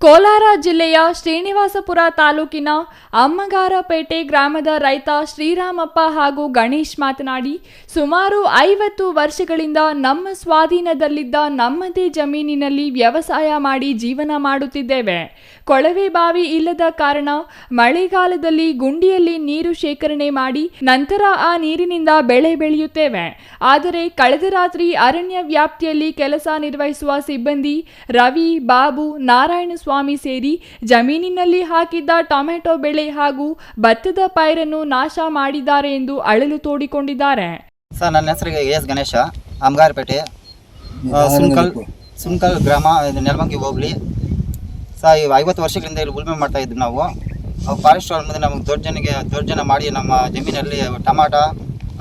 ಕೋಲಾರ ಜಿಲ್ಲೆಯ ಶ್ರೀನಿವಾಸಪುರ ತಾಲೂಕಿನ ಅಮ್ಮಗಾರಪೇಟೆ ಗ್ರಾಮದ ರೈತ ಶ್ರೀರಾಮಪ್ಪ ಹಾಗೂ ಗಣೇಶ್ ಮಾತನಾಡಿ, ಸುಮಾರು ಐವತ್ತು ವರ್ಷಗಳಿಂದ ನಮ್ಮ ಸ್ವಾಧೀನದಲ್ಲಿದ್ದ ನಮ್ಮದೇ ಜಮೀನಿನಲ್ಲಿ ವ್ಯವಸಾಯ ಮಾಡಿ ಜೀವನ ಮಾಡುತ್ತಿದ್ದೇವೆ. ಕೊಳವೆ ಬಾವಿ ಇಲ್ಲದ ಕಾರಣ ಮಳೆಗಾಲದಲ್ಲಿ ಗುಂಡಿಯಲ್ಲಿ ನೀರು ಶೇಖರಣೆ ಮಾಡಿ ನಂತರ ಆ ನೀರಿನಿಂದ ಬೆಳೆ ಬೆಳೆಯುತ್ತೇವೆ. ಆದರೆ ಕಳೆದ ರಾತ್ರಿ ಅರಣ್ಯ ವ್ಯಾಪ್ತಿಯಲ್ಲಿ ಕೆಲಸ ನಿರ್ವಹಿಸುವ ಸಿಬ್ಬಂದಿ ರವಿ, ಬಾಬು ನಾರಾಯಣಸ್ವಾಮಿ ಸೇರಿ ಜಮೀನಿನಲ್ಲಿ ಹಾಕಿದ್ದ ಟೊಮೆಟೊ ಬೆಳೆ ಹಾಗೂ ಭತ್ತದ ಪೈರನ್ನು ನಾಶ ಮಾಡಿದ್ದಾರೆ ಎಂದು ಅಳಲು ತೋಡಿಕೊಂಡಿದ್ದಾರೆ. ಸರ್ ನನ್ನ ಹೆಸರಿಗೆ ಎಸ್. ಗಣೇಶ ಅಮ್ಗಾರಪೇಟೆ ಸುಂಕಲ್ ಸುಂಕಲ್ ಗ್ರಾಮ ಇದು ನೆಲಮಂಗಿ ಹೋಗ್ಲಿ ಸರ್ ಇವು ಐವತ್ತು ವರ್ಷಗಳಿಂದ ಇಲ್ಲಿ ಉಳುಮೆ ಮಾಡ್ತಾ ಇದ್ವಿ ನಾವು. ಫಾರೆಸ್ಟ್ ಅವ್ರ ಮುಂದೆ ನಮಗೆ ದೌರ್ಜನ್ಯಗೆ ದೌರ್ಜನ್ಯ ಮಾಡಿ ನಮ್ಮ ಜಮೀನಲ್ಲಿ ಟಮಾಟ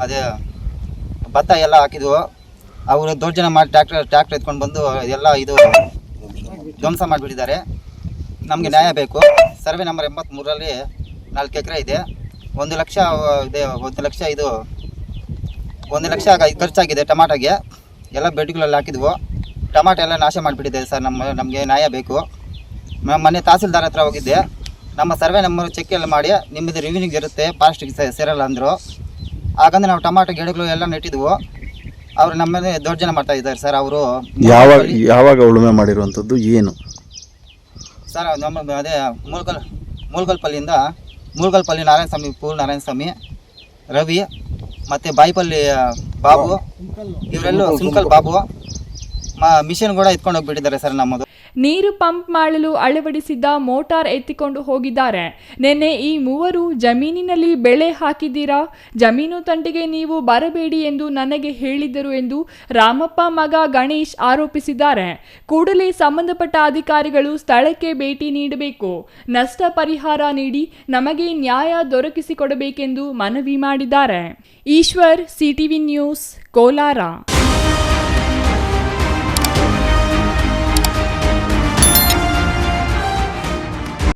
ಅದೇ ಭತ್ತ ಎಲ್ಲ ಹಾಕಿದ್ವು. ಅವರು ದೌರ್ಜನ್ಯ ಮಾಡಿ ಟ್ರ್ಯಾಕ್ಟರ್ ಟ್ರ್ಯಾಕ್ಟರ್ ಎತ್ಕೊಂಡು ಬಂದು ಎಲ್ಲ ಇದು ಧ್ವಂಸ ಮಾಡಿಬಿಟ್ಟಿದ್ದಾರೆ. ನಮಗೆ ನ್ಯಾಯ ಬೇಕು. ಸರ್ವೆ ನಂಬರ್ ಎಂಬತ್ತ್ಮೂರರಲ್ಲಿ ನಾಲ್ಕು ಎಕರೆ ಇದೆ. ಒಂದು ಲಕ್ಷ ಇದೆ ಒಂದು ಲಕ್ಷ ಇದು ಒಂದು ಲಕ್ಷ ಖರ್ಚಾಗಿದೆ ಟಮಾಟೋಗೆ. ಎಲ್ಲ ಬೆಡ್ಗಳಲ್ಲಿ ಹಾಕಿದ್ವು. ಟಮಾಟೊ ಎಲ್ಲ ನಾಶ ಮಾಡಿಬಿಟ್ಟಿದೆ ಸರ್ ನಮ್ಮ ನಮಗೆ ನ್ಯಾಯ ಬೇಕು. ನಮ್ಮ ಮನೆ ತಹಸೀಲ್ದಾರ್ ಹತ್ರ ಹೋಗಿದ್ದೆ. ನಮ್ಮ ಸರ್ವೆ ನಂಬರ್ ಚೆಕ್ ಎಲ್ಲ ಮಾಡಿ ನಿಮ್ಮದು ರಿವ್ಯೂನಿಗೆ ಇರುತ್ತೆ ಫಾರೆಸ್ಟಿಗೆ ಸೇರಲ್ಲ ಅಂದರು. ಹಾಗಂದ್ರೆ ನಾವು ಟಮಾಟೊ ಗಿಡಗಳು ಎಲ್ಲ ನೆಟ್ಟಿದ್ವು. ಅವರು ನಮ್ಮ ಮೇಲೆ ದೌರ್ಜನ್ಯ ಮಾಡ್ತಾ ಇದ್ದಾರೆ ಸರ್. ಅವರು ಯಾವಾಗ ಯಾವಾಗ ಉಳುಮೆ ಮಾಡಿರುವಂಥದ್ದು ಏನು? ಸರ್ ನಮ್ಮ ಅದೇ ಮೂಲ್ಗಲ್ ಪಲ್ಲಿಯಿಂದ ಮೂಲ್ಗಲ್ಪಲ್ಲಿ ನಾರಾಯಣ ಸ್ವಾಮಿ ಪೂರ್ ನಾರಾಯಣ ಸ್ವಾಮಿ ರವಿ ಮತ್ತು ಬಾಯಿಪಲ್ಲಿ ಬಾಬು. ಇವರೆಲ್ಲೂ ಸುಂಕಲ್ ಬಾಬು. ಮ ಮಿಷನ್ ಕೂಡ ಎತ್ಕೊಂಡು ಹೋಗ್ಬಿಟ್ಟಿದ್ದಾರೆ ಸರ್ ನಮ್ಮದು. ನೀರು ಪಂಪ್ ಮಾಡಲು ಅಳವಡಿಸಿದ್ದ ಮೋಟಾರ್ ಎತ್ತಿಕೊಂಡು ಹೋಗಿದ್ದಾರೆ. ನಿನ್ನೆ ಈ ಮೂವರು ಜಮೀನಿನಲ್ಲಿ ಬೆಳೆ ಹಾಕಿದ್ದೀರಾ? ಜಮೀನು ತಂಟಿಗೆ ನೀವು ಬರಬೇಡಿ ಎಂದು ನನಗೆ ಹೇಳಿದ್ದರು ಎಂದು ರಾಮಪ್ಪ ಮಗ ಗಣೇಶ್ ಆರೋಪಿಸಿದ್ದಾರೆ. ಕೂಡಲೇ ಸಂಬಂಧಪಟ್ಟ ಅಧಿಕಾರಿಗಳು ಸ್ಥಳಕ್ಕೆ ಭೇಟಿ ನೀಡಬೇಕು. ನಷ್ಟ ಪರಿಹಾರ ನೀಡಿ ನಮಗೆ ನ್ಯಾಯ ದೊರಕಿಸಿಕೊಡಬೇಕೆಂದು ಮನವಿ ಮಾಡಿದ್ದಾರೆ. Eshwar, CTV news, Kolar.